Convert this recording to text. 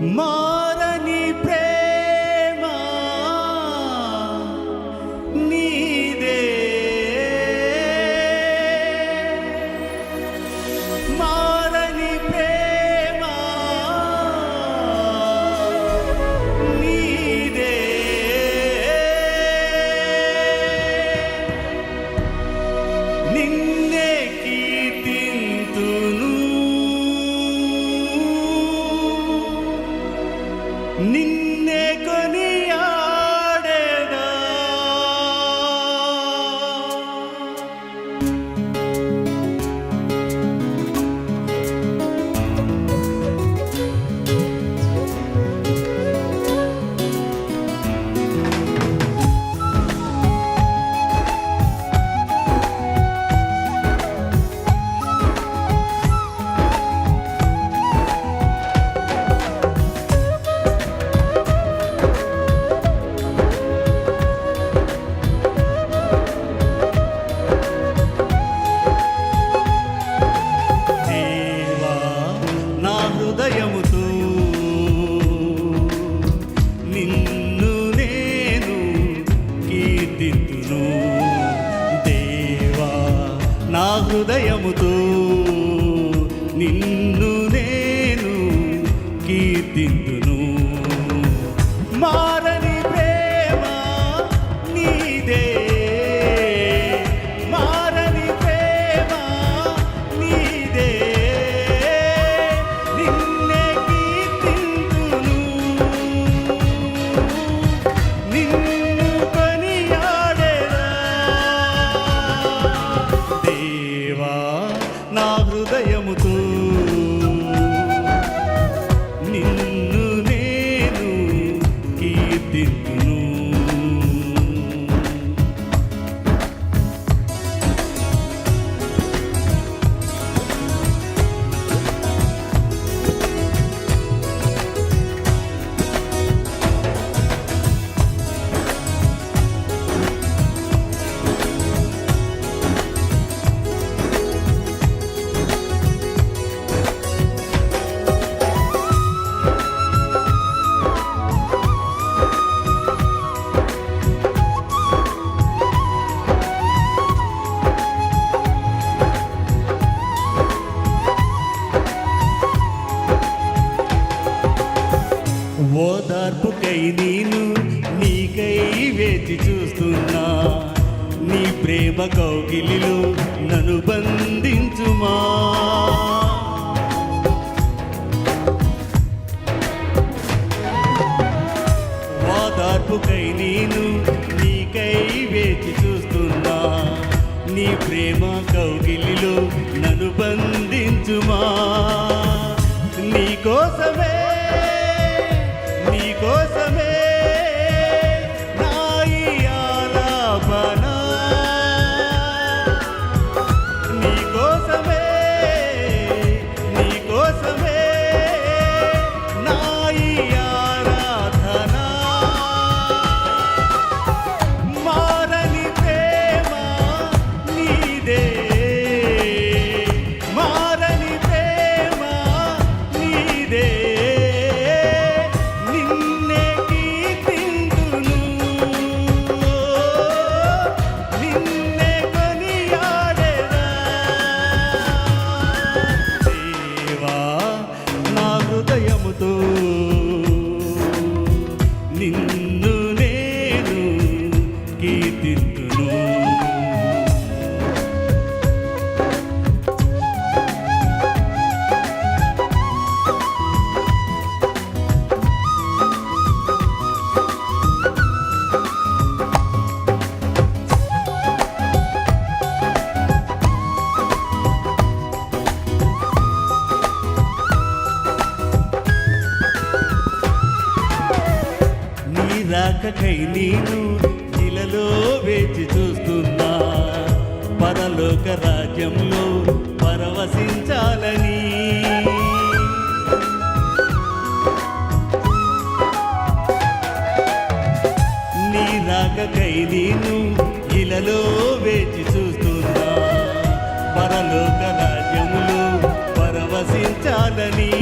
మారని ప్రేమ నీదే. మారని ప్రేమ నీదే. నిన్నే నా హృదయముతో నిన్ను నేను కీర్తింతును ఓదార్పుకై నేను నీకై వేచి చూస్తున్నా. నీ ప్రేమ కౌగిలిలో నన్ను బంధించుమా. ఓదార్పుకై నేను నీకై వేచి చూస్తున్నా. నీ ప్రేమ కౌగిలిలో నన్ను బంధించుమా. నీ కోసమే కోసమే రాకకై నేను జిలలో వేచి చూస్తున్నా. పరలోక రాజ్యంలో పరవశించాలని. నీ రాకకై నేను జిలలో వేచి చూస్తున్నా. పరలోక రాజ్యంలో పరవశించాలని.